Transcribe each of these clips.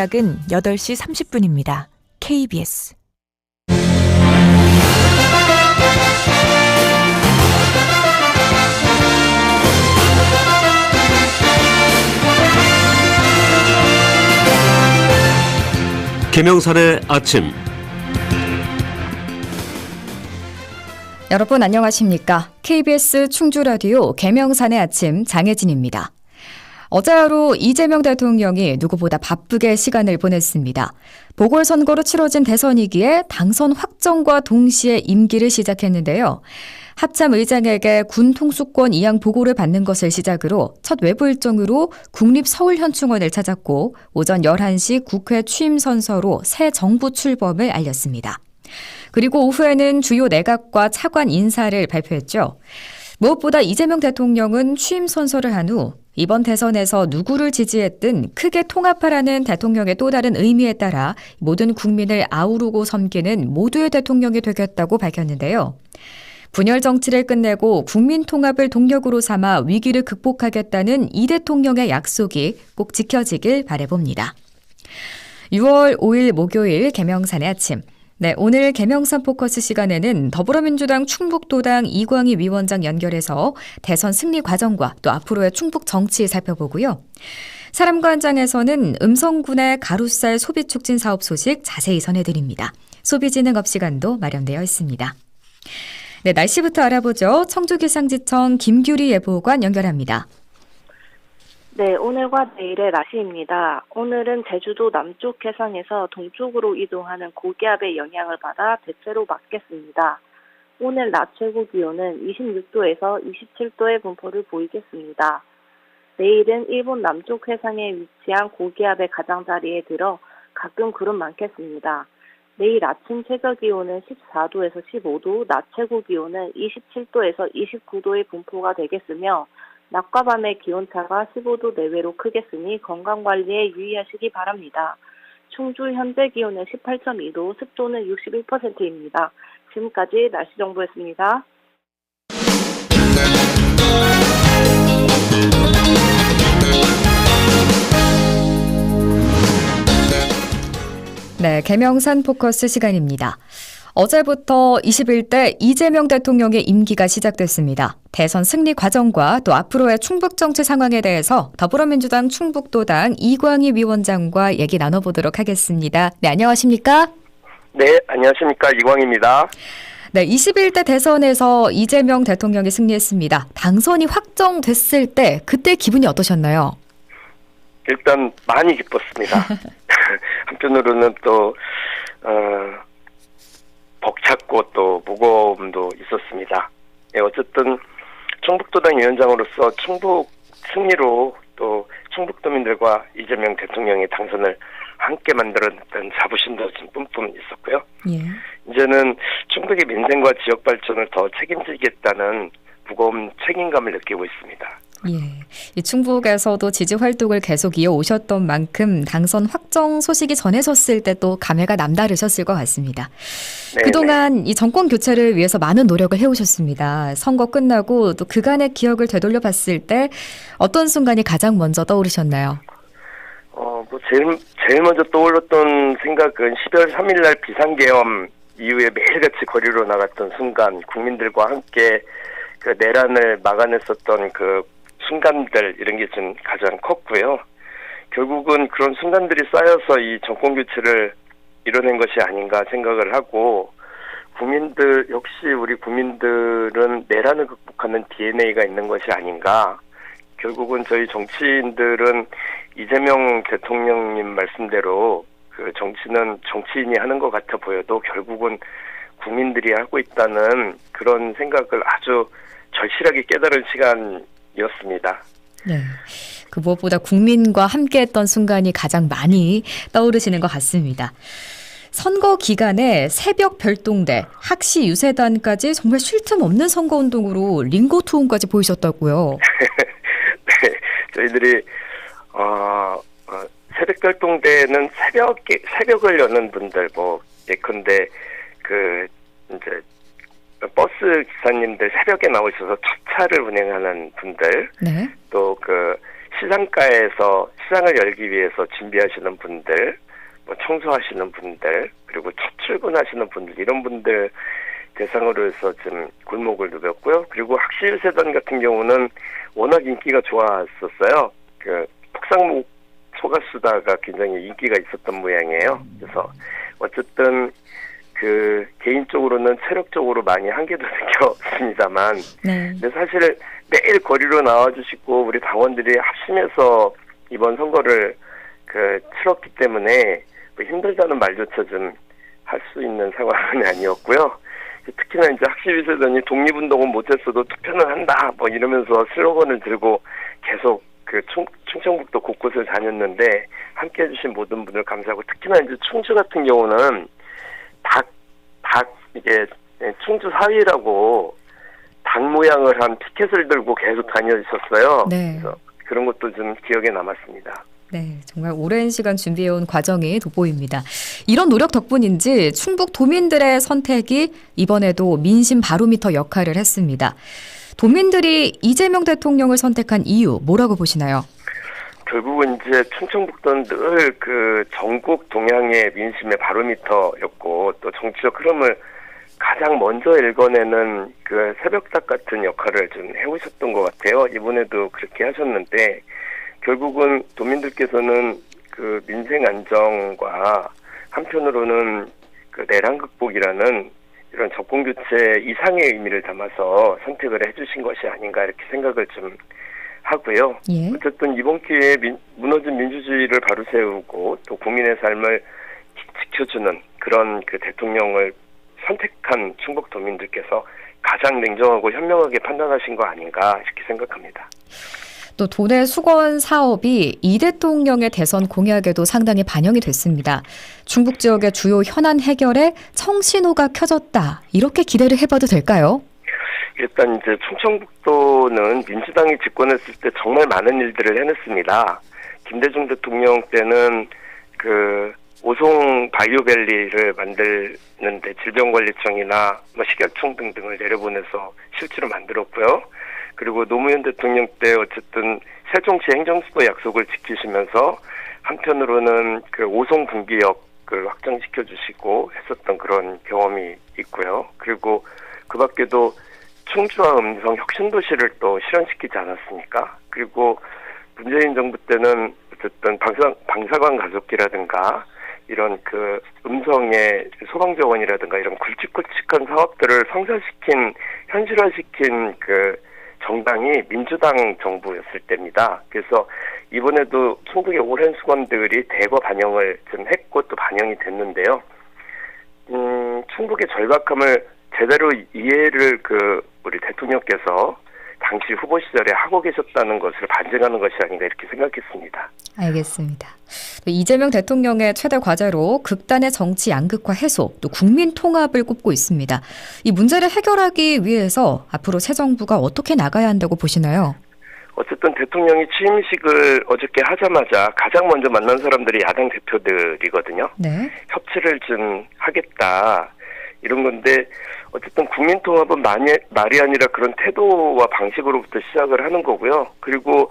시각은 8시 30분입니다. KBS 김영선의 아침 여러분 안녕하십니까? KBS 충주 라디오 개명산의 아침 장혜진입니다. 어제 하루 이재명 대통령이 누구보다 바쁘게 시간을 보냈습니다. 보궐선거로 치러진 대선이기에 당선 확정과 동시에 임기를 시작했는데요. 합참 의장에게 군 통수권 이양 보고를 받는 것을 시작으로 첫 외부 일정으로 국립서울현충원을 찾았고 오전 11시 국회 취임 선서로 새 정부 출범을 알렸습니다. 그리고 오후에는 주요 내각과 차관 인사를 발표했죠. 무엇보다 이재명 대통령은 취임 선서를 한 후 이번 대선에서 누구를 지지했든 크게 통합하라는 대통령의 또 다른 의미에 따라 모든 국민을 아우르고 섬기는 모두의 대통령이 되겠다고 밝혔는데요. 분열 정치를 끝내고 국민 통합을 동력으로 삼아 위기를 극복하겠다는 이 대통령의 약속이 꼭 지켜지길 바래봅니다. 6월 5일 목요일 개명산의 아침. 네, 오늘 개명산 포커스 시간에는 더불어민주당 충북도당 이광희 위원장 연결해서 대선 승리 과정과 또 앞으로의 충북 정치 살펴보고요. 사람과 한장에서는 음성군의 가루쌀 소비 촉진 사업 소식 자세히 전해드립니다. 소비진흥업 시간도 마련되어 있습니다. 네, 날씨부터 알아보죠. 청주기상지청 김규리 예보관 연결합니다. 네, 오늘과 내일의 날씨입니다. 오늘은 제주도 남쪽 해상에서 동쪽으로 이동하는 고기압의 영향을 받아 대체로 맑겠습니다. 오늘 낮 최고 기온은 26도에서 27도의 분포를 보이겠습니다. 내일은 일본 남쪽 해상에 위치한 고기압의 가장자리에 들어 가끔 구름 많겠습니다. 내일 아침 최저 기온은 14도에서 15도, 낮 최고 기온은 27도에서 29도의 분포가 되겠으며 낮과 밤의 기온차가 15도 내외로 크겠으니 건강관리에 유의하시기 바랍니다. 충주 현재 기온은 18.2도, 습도는 61%입니다. 지금까지 날씨 정보였습니다. 네, 개명산 포커스 시간입니다. 어제부터 21대 이재명 대통령의 임기가 시작됐습니다. 대선 승리 과정과 또 앞으로의 충북 정치 상황에 대해서 더불어민주당 충북도당 이광희 위원장과 얘기 나눠보도록 하겠습니다. 네, 안녕하십니까? 네, 안녕하십니까. 이광입니다. 네, 21대 대선에서 이재명 대통령이 승리했습니다. 당선이 확정됐을 때 그때 기분이 어떠셨나요? 일단 많이 기뻤습니다. 한편으로는 또, 어, 벅찼고 또 무거움도 있었습니다. 네, 어쨌든 충북도당 위원장으로서 충북 승리로 또 충북도민들과 이재명 대통령의 당선을 함께 만들어냈던 자부심도 좀 뿜뿜 있었고요. 예. 이제는 충북의 민생과 지역 발전을 더 책임지겠다는 무거운 책임감을 느끼고 있습니다. 예. 이 충북에서도 지지 활동을 계속 이어 오셨던 만큼 당선 확정 소식이 전해졌을 때 또 감회가 남다르셨을 것 같습니다. 네, 그동안 이 정권 교체를 위해서 많은 노력을 해오셨습니다. 선거 끝나고 또 그간의 기억을 되돌려 봤을 때 어떤 순간이 가장 먼저 떠오르셨나요? 어, 뭐 제일 제일 먼저 떠올랐던 생각은 12월 3일 날 비상계엄 이후에 매일같이 거리로 나갔던 순간 국민들과 함께 그 내란을 막아냈었던 그 순간들 이런 게 좀 가장 컸고요. 결국은 그런 순간들이 쌓여서 이 정권 교체를 이뤄낸 것이 아닌가 생각을 하고 국민들 역시 우리 국민들은 내란을 극복하는 DNA가 있는 것이 아닌가. 결국은 저희 정치인들은 이재명 대통령님 말씀대로 그 정치는 정치인이 하는 것 같아 보여도 결국은 국민들이 하고 있다는 그런 생각을 아주 절실하게 깨달은 시간 이었습니다. 네. 그 무엇보다 국민과 함께했던 순간이 가장 많이 떠오르시는 것 같습니다. 선거 기간에 새벽 별동대, 학시 유세단까지 정말 쉴 틈 없는 선거 운동으로 링고 투혼까지 보이셨다고요. 네, 저희들이 어, 어, 새벽 결동대는 새벽에 새벽을 여는 분들 뭐 예컨대 그 이제 버스 기사님들 새벽에 나오셔서 첫 차를 운행하는 분들 네. 또그 시장가에서 시장을 열기 위해서 준비하시는 분들, 뭐 청소하시는 분들, 그리고 첫 출근하시는 분들 이런 분들 대상으로 해서 좀 골목을 누볐고요. 그리고 학실 세단 같은 경우는 워낙 인기가 좋았었어요. 그 폭상목 소가수다가 굉장히 인기가 있었던 모양이에요. 그래서 어쨌든 그 개인적으로는 체력적으로 많이 한계도 느꼈습니다만 네. 근데 사실 매일 거리로 나와주시고 우리 당원들이 합심해서 이번 선거를 그 치렀기 때문에 뭐 힘들다는 말조차 좀 할 수 있는 상황은 아니었고요. 특히나 이제 학시위세단이 독립운동은 못했어도 투표는 한다 뭐 이러면서 슬로건을 들고 계속 그 충, 충청북도 곳곳을 다녔는데 함께 해주신 모든 분들 감사하고 특히나 이제 충주 같은 경우는 닭, 닭 이게 충주 사위라고 닭 모양을 한 피켓을 들고 계속 다녀주셨어요. 네. 그래서 그런 것도 좀 기억에 남았습니다. 네, 정말 오랜 시간 준비해온 과정이 돋보입니다. 이런 노력 덕분인지 충북 도민들의 선택이 이번에도 민심 바로미터 역할을 했습니다. 도민들이 이재명 대통령을 선택한 이유 뭐라고 보시나요? 결국은 이제 충청북도는 늘 그 전국 동향의 민심의 바로미터였고 또 정치적 흐름을 가장 먼저 읽어내는 그 새벽닭 같은 역할을 좀 해오셨던 것 같아요. 이번에도 그렇게 하셨는데 결국은 도민들께서는 그 민생 안정과 한편으로는 그 내란 극복이라는 이런 접근 교체 이상의 의미를 담아서 선택을 해주신 것이 아닌가 이렇게 생각을 좀 하고요. 예. 어쨌든 이번 기회에 민- 무너진 민주주의를 바로 세우고 또 국민의 삶을 지- 지켜주는 그런 그 대통령을 선택한 충북 도민들께서 가장 냉정하고 현명하게 판단하신 거 아닌가 이렇게 생각합니다. 또 도내 수건 사업이 이 대통령의 대선 공약에도 상당히 반영이 됐습니다. 중북 지역의 주요 현안 해결에 청신호가 켜졌다. 이렇게 기대를 해봐도 될까요? 일단 이제 충청북도는 민주당이 집권했을 때 정말 많은 일들을 해냈습니다. 김대중 대통령 때는 그 오송 바이오밸리를 만드는데 질병관리청이나 뭐 식약청 등등을 내려보내서 실제로 만들었고요. 그리고 노무현 대통령 때 어쨌든 세종시 행정수도 약속을 지키시면서 한편으로는 그 오송 분기역을 확장시켜 주시고 했었던 그런 경험이 있고요. 그리고 그 밖에도 충주와 음성 혁신도시를 또 실현시키지 않았습니까? 그리고 문재인 정부 때는 어쨌든 방사, 방사관 가속기라든가 이런 그 음성의 소방정원이라든가 이런 굵직굵직한 사업들을 성사시킨 현실화시킨 그 정당이 민주당 정부였을 때입니다. 그래서 이번에도 충북의 오랜 수건들이 대거 반영을 좀 했고 또 반영이 됐는데요. 음, 충북의 절박함을 제대로 이해를 그 우리 대통령께서 당시 후보 시절에 하고 계셨다는 것을 반증하는 것이 아닌가 이렇게 생각했습니다. 알겠습니다. 또 이재명 대통령의 최대 과제로 극단의 정치 양극화 해소, 또 국민 통합을 꼽고 있습니다. 이 문제를 해결하기 위해서 앞으로 새 정부가 어떻게 나가야 한다고 보시나요? 어쨌든 대통령이 취임식을 어저께 하자마자 가장 먼저 만난 사람들이 야당 대표들이거든요. 네. 협치를 좀 하겠다 이런 건데 어쨌든 국민통합은 말이, 말이 아니라 그런 태도와 방식으로부터 시작을 하는 거고요. 그리고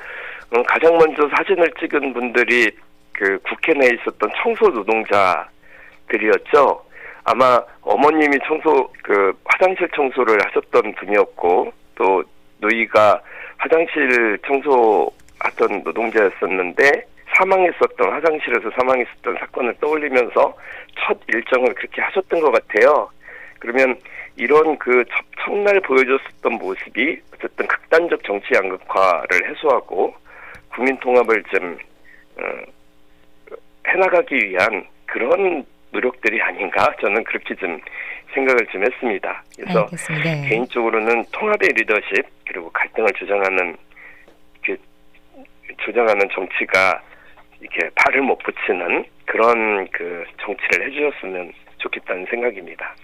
음, 가장 먼저 사진을 찍은 분들이 그 국회 내에 있었던 청소 노동자들이었죠. 아마 어머님이 청소 그 화장실 청소를 하셨던 분이었고 또 노이가 화장실 청소하던 노동자였었는데 사망했었던 화장실에서 사망했었던 사건을 떠올리면서 첫 일정을 그렇게 하셨던 것 같아요. 그러면 이런 그 첫, 첫날 보여줬었던 모습이 어쨌든 극단적 정치 양극화를 해소하고 국민 통합을 좀 어, 해나가기 위한 그런 노력들이 아닌가 저는 그렇게 좀 생각을 좀 했습니다. 그래서. 네. 개인적으로는 통합의 리더십 그리고 갈등을 조장하는 그 조장하는 정치가 이렇게 발을 못 붙이는 그런 그 정치를 해주셨으면 좋겠다는 생각입니다.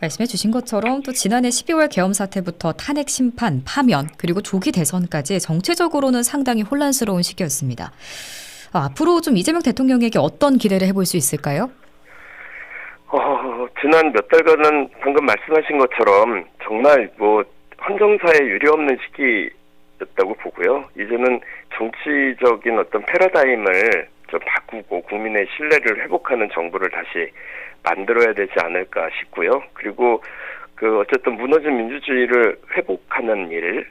말씀해 주신 것처럼 또 지난해 12월 계엄 사태부터 탄핵 심판, 파면, 그리고 조기 대선까지 정치적으로는 상당히 혼란스러운 시기였습니다. 아, 앞으로 좀 이재명 대통령에게 어떤 기대를 해볼 수 있을까요? 어, 지난 몇 달간은 방금 말씀하신 것처럼 정말 뭐 헌정사에 유례없는 정도였다고 보고요. 이제는 정치적인 어떤 패러다임을 좀 바꾸고 국민의 신뢰를 회복하는 정부를 다시 만들어야 되지 않을까 싶고요. 그리고 그 어쨌든 무너진 민주주의를 회복하는 일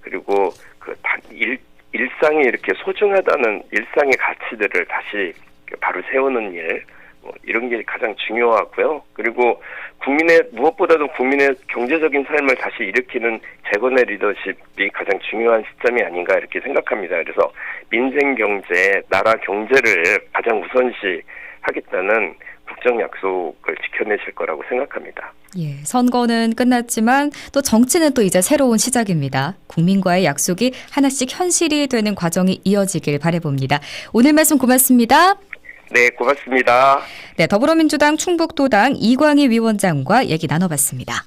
그리고 그 단- 일, 일상이 이렇게 소중하다는 일상의 가치들을 다시 바로 세우는 일 뭐 이런 게 가장 중요하고요. 그리고 국민의 무엇보다도 국민의 경제적인 삶을 다시 일으키는 재건의 리더십이 가장 중요한 시점이 아닌가 이렇게 생각합니다. 그래서 민생 경제, 나라 경제를 가장 우선시 하겠다는 국정 약속을 지켜내실 거라고 생각합니다. 예, 선거는 끝났지만 또 정치는 또 이제 새로운 시작입니다. 국민과의 약속이 하나씩 현실이 되는 과정이 이어지길 바라봅니다. 오늘 말씀 고맙습니다. 네, 고맙습니다. 네, 더불어민주당 충북도당 이광희 위원장과 얘기 나눠봤습니다.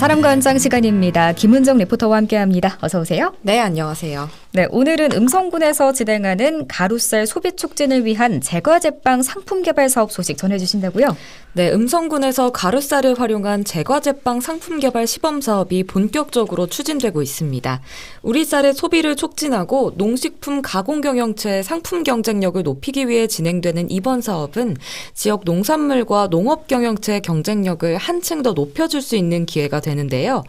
사람과 현장 시간입니다. 김은정 리포터와 함께합니다. 어서 오세요. 네, 안녕하세요. 네, 오늘은 음성군에서 진행하는 가루쌀 소비 촉진을 위한 제과 제빵 상품 개발 사업 소식 전해 주신다고요? 네, 음성군에서 가루쌀을 활용한 제과 제빵 상품 개발 시범 사업이 본격적으로 추진되고 있습니다. 우리 쌀의 소비를 촉진하고 농식품 가공 경영체의 상품 경쟁력을 높이기 위해 진행되는 이번 사업은 지역 농산물과 농업 경영체의 경쟁력을 한층 더 높여줄 수 있는 기회가 되는데요.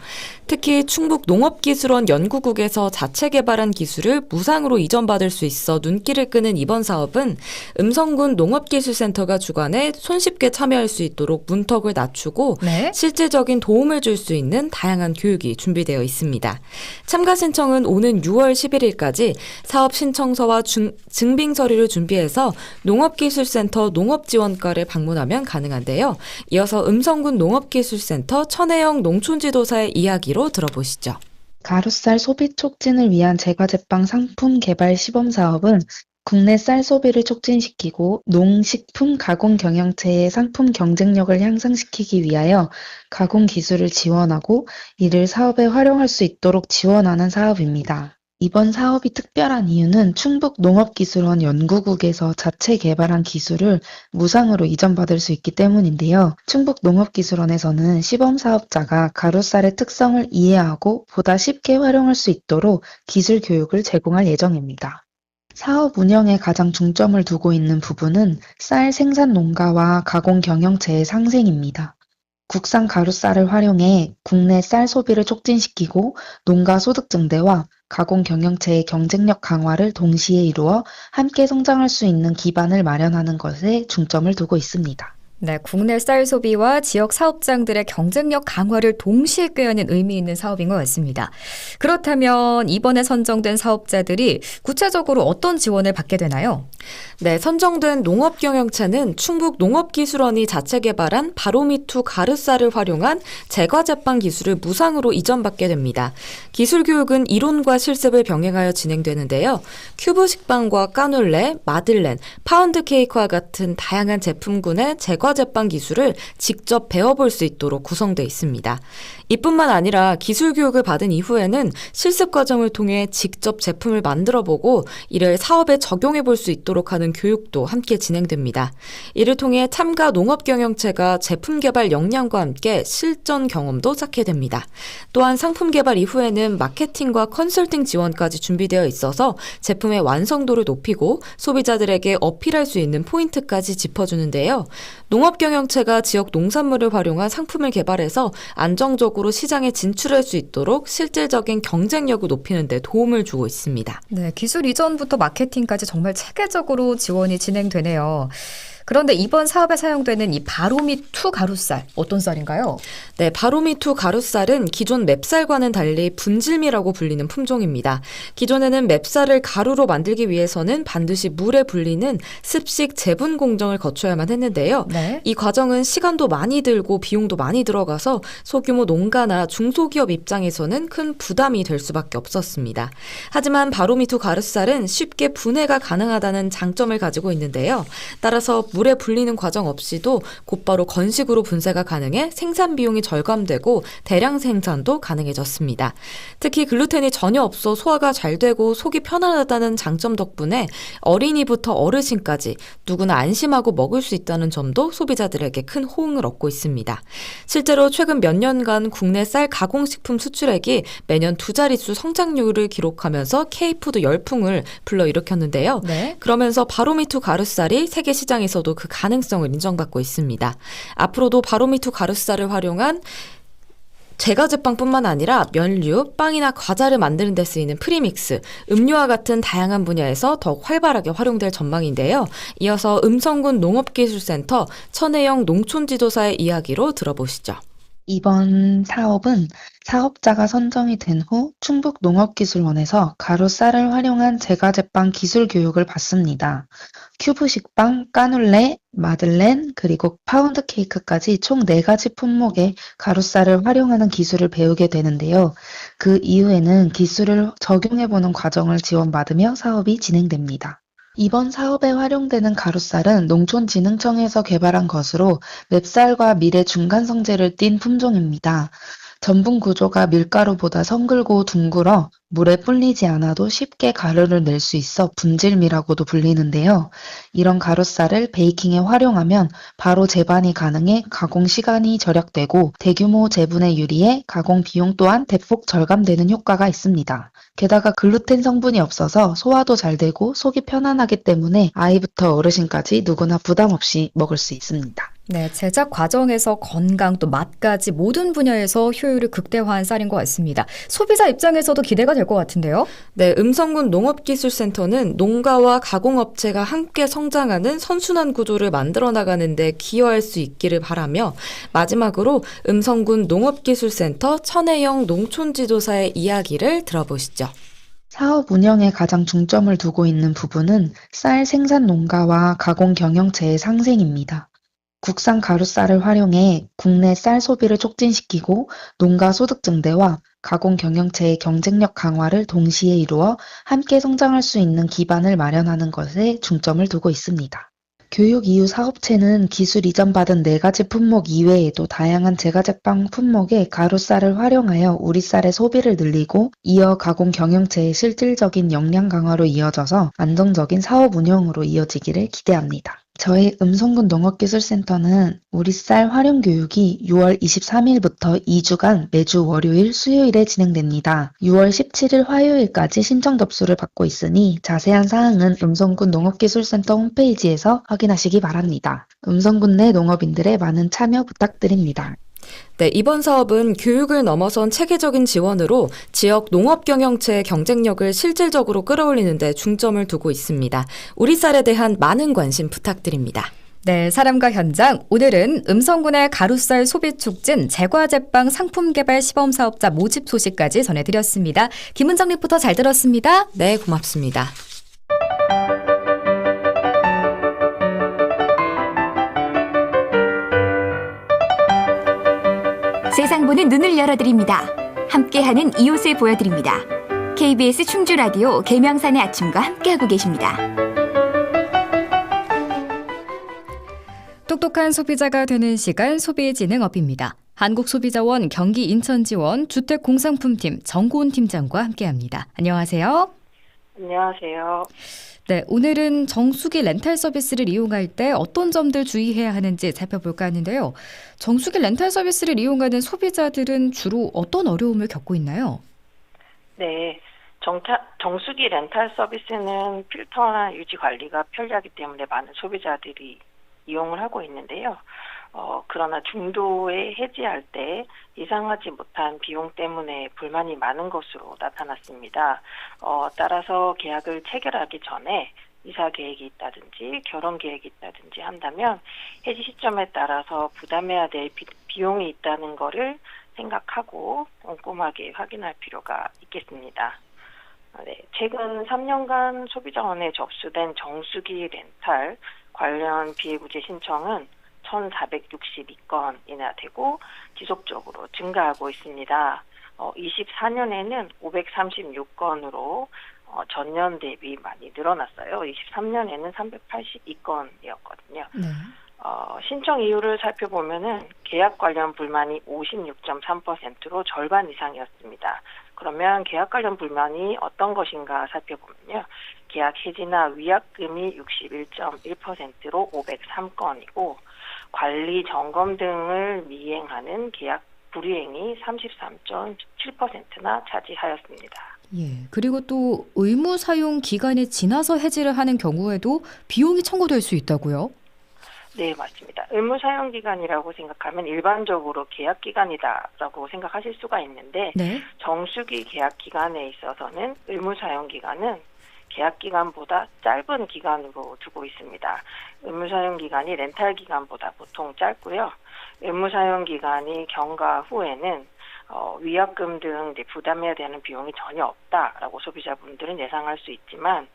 특히 충북 농업기술원 연구국에서 자체 개발한 기술 을 무상으로 이전받을 수 있어 눈길을 끄는 이번 사업은 음성군 농업기술센터가 주관해 손쉽게 참여할 수 있도록 문턱을 낮추고 네. 실질적인 도움을 줄 수 있는 다양한 교육이 준비되어 있습니다. 참가 신청은 오는 6월 11일까지 사업 신청서와 중- 증빙 서류를 준비해서 농업기술센터 농업지원과를 방문하면 가능한데요. 이어서 음성군 농업기술센터 천혜영 농촌지도사의 이야기로 들어보시죠. 가루쌀 소비 촉진을 위한 제과제빵 상품 개발 시범 사업은 국내 쌀 소비를 촉진시키고 농식품 가공 경영체의 상품 경쟁력을 향상시키기 위하여 가공 기술을 지원하고 이를 사업에 활용할 수 있도록 지원하는 사업입니다. 이번 사업이 특별한 이유는 충북 농업기술원 연구국에서 자체 개발한 기술을 무상으로 이전받을 수 있기 때문인데요. 충북 농업기술원에서는 시범 사업자가 가루쌀의 특성을 이해하고 보다 쉽게 활용할 수 있도록 기술 교육을 제공할 예정입니다. 사업 운영에 가장 중점을 두고 있는 부분은 쌀 생산 농가와 가공 경영체의 상생입니다. 국산 가루쌀을 활용해 국내 쌀 소비를 촉진시키고 농가 소득 증대와 가공 경영체의 경쟁력 강화를 동시에 이루어 함께 성장할 수 있는 기반을 마련하는 것에 중점을 두고 있습니다. 네, 국내 쌀 소비와 지역 사업장들의 경쟁력 강화를 동시에 꾀하는 의미 있는 사업인 것 같습니다. 그렇다면 이번에 선정된 사업자들이 구체적으로 어떤 지원을 받게 되나요? 네, 선정된 농업 경영체는 충북 농업기술원이 자체 개발한 바로미투 가르쌀을 활용한 제과제빵 기술을 무상으로 이전받게 됩니다. 기술 교육은 이론과 실습을 병행하여 진행되는데요. 큐브 식빵과 까눌레, 마들렌, 파운드 케이크와 같은 다양한 제품군의 제과 제빵 기술을 직접 배워볼 수 있도록 구성되어 있습니다. 이뿐만 아니라 기술 교육을 받은 이후에는 실습 과정을 통해 직접 제품을 만들어 보고 이를 사업에 적용해 볼 수 있도록 하는 교육도 함께 진행됩니다. 이를 통해 참가 농업 경영체가 제품 개발 역량과 함께 실전 경험도 쌓게 됩니다. 또한 상품 개발 이후에는 마케팅과 컨설팅 지원까지 준비되어 있어서 제품의 완성도를 높이고 소비자들에게 어필할 수 있는 포인트까지 짚어주는데요. 농업 경영체가 지역 농산물을 활용한 상품을 개발해서 안정적으로 시장에 진출할 수 있도록 실질적인 경쟁력을 높이는 데 도움을 주고 있습니다. 네, 기술 이전부터 마케팅까지 정말 체계적으로 지원이 진행되네요. 그런데 이번 사업에 사용되는 이 바로미2 가루쌀 어떤 쌀인가요? 네, 바로미투 가루쌀은 기존 맵쌀과는 달리 분질미라고 불리는 품종입니다. 기존에는 맵쌀을 가루로 만들기 위해서는 반드시 물에 불리는 습식 재분 공정을 거쳐야만 했는데요. 네. 이 과정은 시간도 많이 들고 비용도 많이 들어가서 소규모 농가나 중소기업 입장에서는 큰 부담이 될 수밖에 없었습니다. 하지만 바로미투 가루쌀은 쉽게 분해가 가능하다는 장점을 가지고 있는데요. 따라서 물에 불리는 과정 없이도 곧바로 건식으로 분쇄가 가능해 생산 비용이 절감되고 대량 생산도 가능해졌습니다. 특히 글루텐이 전혀 없어 소화가 잘 되고 속이 편안하다는 장점 덕분에 어린이부터 어르신까지 누구나 안심하고 먹을 수 있다는 점도 소비자들에게 큰 호응을 얻고 있습니다. 실제로 최근 몇 년간 국내 쌀 가공식품 수출액이 매년 두 자릿수 성장률을 기록하면서 K푸드 열풍을 불러일으켰는데요. 네. 그러면서 바로미투 가루쌀이 세계 시장에서도 그 가능성을 인정받고 있습니다. 앞으로도 바로미투 가루쌀을 활용한 제과제빵뿐만 아니라 면류, 빵이나 과자를 만드는 데 쓰이는 프리믹스, 음료와 같은 다양한 분야에서 더욱 활발하게 활용될 전망인데요. 이어서 음성군 농업기술센터 천혜영 농촌지도사의 이야기로 들어보시죠. 이번 사업은 사업자가 선정이 된 후 충북 농업기술원에서 가루쌀을 활용한 제과제빵 기술 교육을 받습니다. 큐브 식빵, 까눌레, 마들렌, 그리고 파운드 케이크까지 총 4가지 품목의 가루쌀을 활용하는 기술을 배우게 되는데요. 그 이후에는 기술을 적용해보는 과정을 지원받으며 사업이 진행됩니다. 이번 사업에 활용되는 가루쌀은 농촌진흥청에서 개발한 것으로 맵쌀과 밀의 중간 성재를 띤 품종입니다. 전분 구조가 밀가루보다 성글고 둥글어 물에 불리지 않아도 쉽게 가루를 낼 수 있어 분질미라고도 불리는데요. 이런 가루쌀을 베이킹에 활용하면 바로 재반이 가능해 가공 시간이 절약되고 대규모 재분에 유리해 가공 비용 또한 대폭 절감되는 효과가 있습니다. 게다가 글루텐 성분이 없어서 소화도 잘 되고 속이 편안하기 때문에 아이부터 어르신까지 누구나 부담 없이 먹을 수 있습니다. 네, 제작 과정에서 건강 또 맛까지 모든 분야에서 효율을 극대화한 쌀인 것 같습니다. 소비자 입장에서도 기대가 될 것 같은데요. 네, 음성군 농업기술센터는 농가와 가공업체가 함께 성장하는 선순환 구조를 만들어 나가는 데 기여할 수 있기를 바라며 마지막으로 음성군 농업기술센터 천혜영 농촌지도사의 이야기를 들어보시죠. 사업 운영에 가장 중점을 두고 있는 부분은 쌀 생산 농가와 가공 경영체의 상생입니다. 국산 가루쌀을 활용해 국내 쌀 소비를 촉진시키고 농가 소득 증대와 가공 경영체의 경쟁력 강화를 동시에 이루어 함께 성장할 수 있는 기반을 마련하는 것에 중점을 두고 있습니다. 교육 이후 사업체는 기술 이전받은 네 가지 품목 이외에도 다양한 제과제빵 품목의 가루쌀을 활용하여 우리 쌀의 소비를 늘리고 이어 가공 경영체의 실질적인 역량 강화로 이어져서 안정적인 사업 운영으로 이어지기를 기대합니다. 저희 음성군 농업기술센터는 우리 쌀 활용 교육이 6월 23일부터 2주간 매주 월요일, 수요일에 진행됩니다. 6월 17일 화요일까지 신청 접수를 받고 있으니 자세한 사항은 음성군 농업기술센터 홈페이지에서 확인하시기 바랍니다. 음성군 내 농업인들의 많은 참여 부탁드립니다. 네, 이번 사업은 교육을 넘어선 체계적인 지원으로 지역 농업 경영체의 경쟁력을 실질적으로 끌어올리는 데 중점을 두고 있습니다. 우리 쌀에 대한 많은 관심 부탁드립니다. 네, 사람과 현장. 오늘은 음성군의 가루쌀 소비 촉진 제과 제빵 상품 개발 시범 사업자 모집 소식까지 전해드렸습니다. 김은정 리포터 잘 들었습니다. 네, 고맙습니다. 세상 보는 눈을 열어드립니다. 함께하는 이웃을 보여드립니다. KBS 충주 라디오 계명산의 아침과 함께하고 계십니다. 똑똑한 소비자가 되는 시간 소비진흥업입니다. 한국소비자원 경기 인천지원 주택공상품팀 정고은 팀장과 함께합니다. 안녕하세요. 안녕하세요. 네, 오늘은 정수기 렌탈 서비스를 이용할 때 어떤 점들 주의해야 하는지 살펴볼까 하는데요. 정수기 렌탈 서비스를 이용하는 소비자들은 주로 어떤 어려움을 겪고 있나요? 네. 정타, 정수기 렌탈 서비스는 필터나 유지 관리가 편리하기 때문에 많은 소비자들이 이용을 하고 있는데요. 어, 그러나 중도에 해지할 때 예상하지 못한 비용 때문에 불만이 많은 것으로 나타났습니다. 어, 따라서 계약을 체결하기 전에 이사 계획이 있다든지 결혼 계획이 있다든지 한다면 해지 시점에 따라서 부담해야 될 비, 비용이 있다는 거를 생각하고 꼼꼼하게 확인할 필요가 있겠습니다. 네, 최근 3년간 소비자원에 접수된 정수기 렌탈 관련 비해구제 신청은 1,462건이나 되고 지속적으로 증가하고 있습니다. 어, 24년에는 536건으로 어, 전년 대비 많이 늘어났어요. 23년에는 382건이었거든요. 네. 어, 신청 이유를 살펴보면은 계약 관련 불만이 56.3%로 절반 이상이었습니다. 그러면 계약 관련 불만이 어떤 것인가 살펴보면요. 계약 해지나 위약금이 61.1%로 503건이고 관리 점검 등을 미행하는 계약 불이행이 33.7%나 차지하였습니다. 예. 그리고 또 의무 사용 기간이 지나서 해지를 하는 경우에도 비용이 청구될 수 있다고요? 네, 맞습니다. 의무 사용 기간이라고 생각하면 일반적으로 계약 기간이다라고 생각하실 수가 있는데 네. 정수기 계약 기간에 있어서는 의무 사용 기간은 계약 기간보다 짧은 기간으로 두고 있습니다. 의무 사용 기간이 렌탈 기간보다 보통 짧고요. 의무 사용 기간이 경과 후에는 어, 위약금 등 부담해야 되는 비용이 전혀 없다라고 소비자분들은 예상할 수 있지만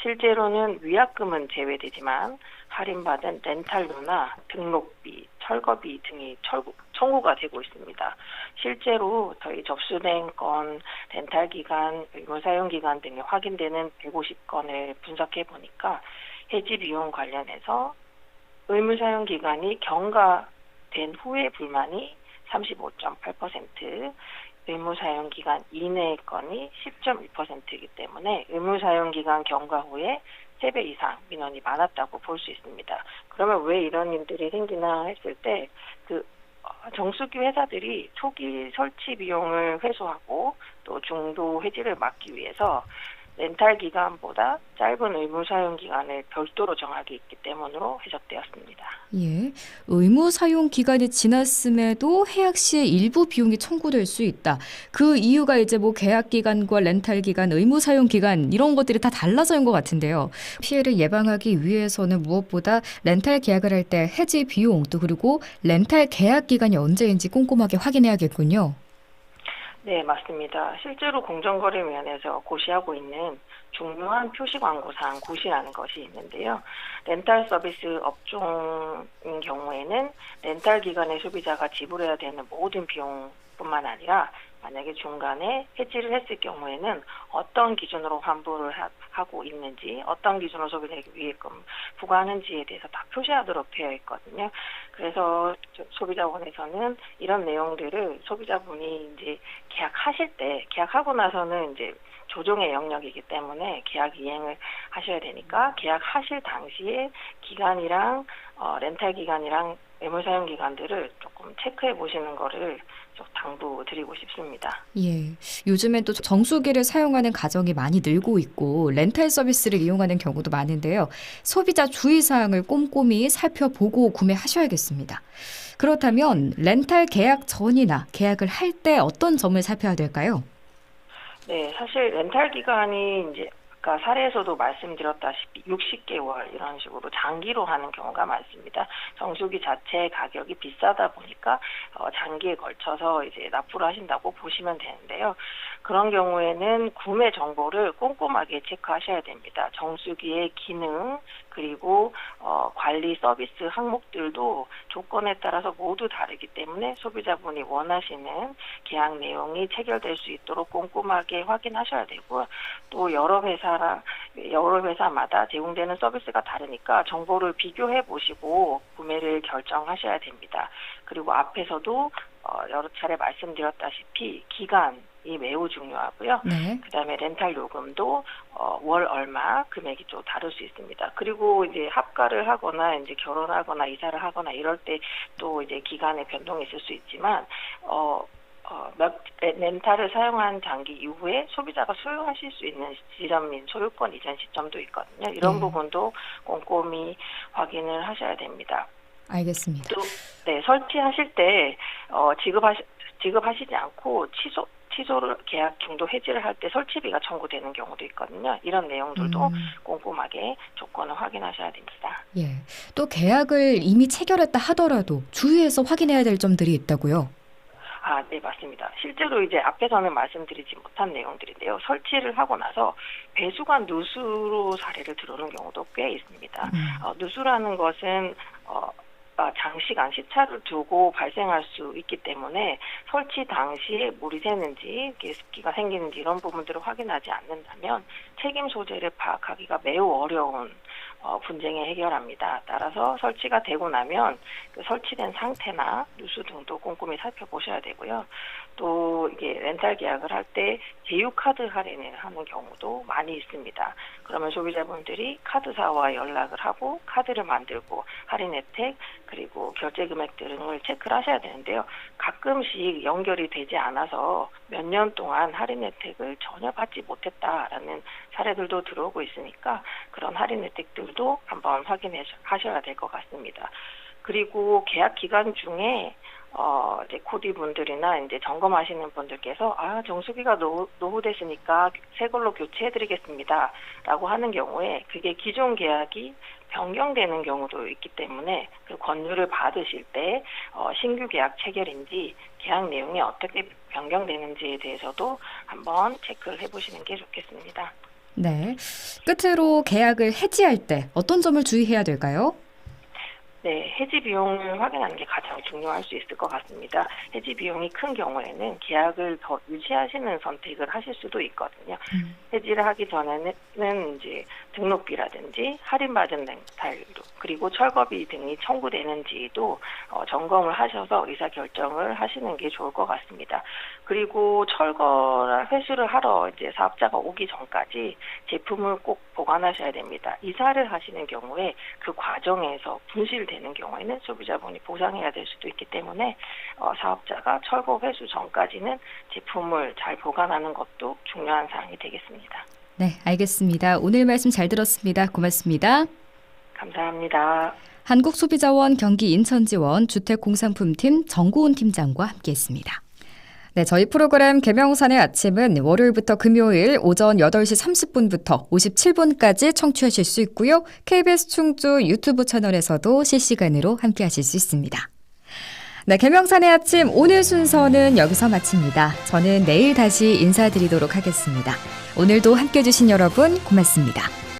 실제로는 위약금은 제외되지만 할인받은 렌탈료나 등록비, 철거비 등이 철구, 청구가 되고 있습니다. 실제로 저희 접수된 건 렌탈 기간, 의무 사용 기간 등이 확인되는 150건을 분석해 보니까 해지 비용 관련해서 의무 사용 기간이 경과된 후에 불만이 35.8%, 의무 사용 기간 이내의 건이 10.1%이기 때문에 의무 사용 기간 경과 후에 3배 이상 민원이 많았다고 볼 수 있습니다. 그러면 왜 이런 일들이 생기나 했을 때 그 정수기 회사들이 초기 설치 비용을 회수하고 또 중도 해지를 막기 위해서 렌탈 기간보다 짧은 의무 사용 기간을 별도로 정하기 있기 때문으로 해석되었습니다. 예. 의무 사용 기간이 지났음에도 해약 시에 일부 비용이 청구될 수 있다. 그 이유가 이제 뭐 계약 기간과 렌탈 기간, 의무 사용 기간 이런 것들이 다 달라서인 것 같은데요. 피해를 예방하기 위해서는 무엇보다 렌탈 계약을 할 때 해지 비용 또 그리고 렌탈 계약 기간이 언제인지 꼼꼼하게 확인해야겠군요. 네, 맞습니다. 실제로 공정거래위원회에서 고시하고 있는 중요한 표시 광고상 고시라는 것이 있는데요. 렌탈 서비스 업종인 경우에는 렌탈 기간에 소비자가 지불해야 되는 모든 비용 뿐만 아니라 만약에 중간에 해지를 했을 경우에는 어떤 기준으로 환불을 하, 고 있는지, 어떤 기준으로 소비자에게 위해금 부과하는지에 대해서 다 표시하도록 되어 있거든요. 그래서 소비자원에서는 이런 내용들을 소비자분이 이제 계약하실 때, 계약하고 나서는 이제 조정의 영역이기 때문에 계약 이행을 하셔야 되니까 계약하실 당시에 기간이랑 어, 렌탈 기간이랑 매물 사용 기간들을 조금 체크해 보시는 거를 좀 당부드리고 싶습니다. 예. 요즘엔 또 정수기를 사용하는 가정이 많이 늘고 있고 렌탈 서비스를 이용하는 경우도 많은데요. 소비자 주의 사항을 꼼꼼히 살펴보고 구매하셔야겠습니다. 그렇다면 렌탈 계약 전이나 계약을 할 때 어떤 점을 살펴야 될까요? 네, 사실 렌탈 기간이 이제 아까 사례에서도 말씀드렸다시피 60개월 이런 식으로 장기로 하는 경우가 많습니다. 정수기 자체 가격이 비싸다 보니까 어, 장기에 걸쳐서 이제 납부를 하신다고 보시면 되는데요. 그런 경우에는 구매 정보를 꼼꼼하게 체크하셔야 됩니다. 정수기의 기능 그리고 어, 관리 서비스 항목들도 조건에 따라서 모두 다르기 때문에 소비자분이 원하시는 계약 내용이 체결될 수 있도록 꼼꼼하게 확인하셔야 되고요. 또 여러 회사라 여러 회사마다 제공되는 서비스가 다르니까 정보를 비교해 보시고 구매를 결정하셔야 됩니다. 그리고 앞에서도 어, 여러 차례 말씀드렸다시피 기간 이 매우 중요하고요. 네. 그다음에 렌탈 요금도 어, 월 얼마 금액이 좀 다를 수 있습니다. 그리고 이제 합가를 하거나 이제 결혼하거나 이사를 하거나 이럴 때 또 이제 기간에 변동이 있을 수 있지만 어, 어, 몇, 렌탈을 사용한 장기 이후에 소비자가 소유하실 수 있는 지점 및 소유권 이전 시점도 있거든요. 이런 네. 부분도 꼼꼼히 확인을 하셔야 됩니다. 알겠습니다. 또, 네, 설치하실 때, 어, 지급하시, 지급하시지 않고 취소, 취소를 계약 중도 해지를 할 때 설치비가 청구되는 경우도 있거든요. 이런 내용들도 음. 꼼꼼하게 조건을 확인하셔야 됩니다. 예. 또 계약을 이미 체결했다 하더라도 주의해서 확인해야 될 점들이 있다고요. 아, 네, 맞습니다. 실제로 이제 앞에서는 말씀드리지 못한 내용들인데요. 설치를 하고 나서 배수관 누수로 사례를 들어오는 경우도 꽤 있습니다. 음. 어, 누수라는 것은 어, 아, 장시간 시차를 두고 발생할 수 있기 때문에 설치 당시에 물이 새는지 습기가 생기는지 이런 부분들을 확인하지 않는다면 책임 소재를 파악하기가 매우 어려운 어, 분쟁에 해결합니다. 따라서 설치가 되고 나면 그 설치된 상태나 누수 등도 꼼꼼히 살펴보셔야 되고요. 또 이게 렌탈 계약을 할 때 제휴 카드 할인을 하는 경우도 많이 있습니다. 그러면 소비자분들이 카드사와 연락을 하고 카드를 만들고 할인 혜택 그리고 결제 금액 등을 체크를 하셔야 되는데요. 가끔씩 연결이 되지 않아서 몇 년 동안 할인 혜택을 전혀 받지 못했다라는 사례들도 들어오고 있으니까 그런 할인 혜택들도 한번 확인해 하셔야 될 것 같습니다. 그리고 계약 기간 중에 어, 이제 코디 분들이나 이제 점검하시는 분들께서 아, 정수기가 노, 노후됐으니까 새 걸로 교체해드리겠습니다. 라고 하는 경우에 그게 기존 계약이 변경되는 경우도 있기 때문에 그 권유를 받으실 때 어, 신규 계약 체결인지 계약 내용이 어떻게 변경되는지에 대해서도 한번 체크를 해보시는 게 좋겠습니다. 네. 끝으로 계약을 해지할 때 어떤 점을 주의해야 될까요? 네, 해지 비용을 확인하는 게 가장 중요할 수 있을 것 같습니다. 해지 비용이 큰 경우에는 계약을 더 유지하시는 선택을 하실 수도 있거든요. 음. 해지를 하기 전에는 이제 등록비라든지 할인받은 렌탈료 그리고 철거비 등이 청구되는지도 어, 점검을 하셔서 의사 결정을 하시는 게 좋을 것 같습니다. 그리고 철거나 회수를 하러 이제 사업자가 오기 전까지 제품을 꼭 보관하셔야 됩니다. 이사를 하시는 경우에 그 과정에서 분실되는 경우에는 소비자분이 보상해야 될 수도 있기 때문에 어, 사업자가 철거 회수 전까지는 제품을 잘 보관하는 것도 중요한 사항이 되겠습니다. 네, 알겠습니다. 오늘 말씀 잘 들었습니다. 고맙습니다. 감사합니다. 한국소비자원 경기 인천지원 주택공산품팀 정고은 팀장과 함께했습니다. 네, 저희 프로그램 개명산의 아침은 월요일부터 금요일 오전 8시 30분부터 57분까지 청취하실 수 있고요. KBS 충주 유튜브 채널에서도 실시간으로 함께하실 수 있습니다. 네, 개명산의 아침 오늘 순서는 여기서 마칩니다. 저는 내일 다시 인사드리도록 하겠습니다. 오늘도 함께 해 주신 여러분 고맙습니다.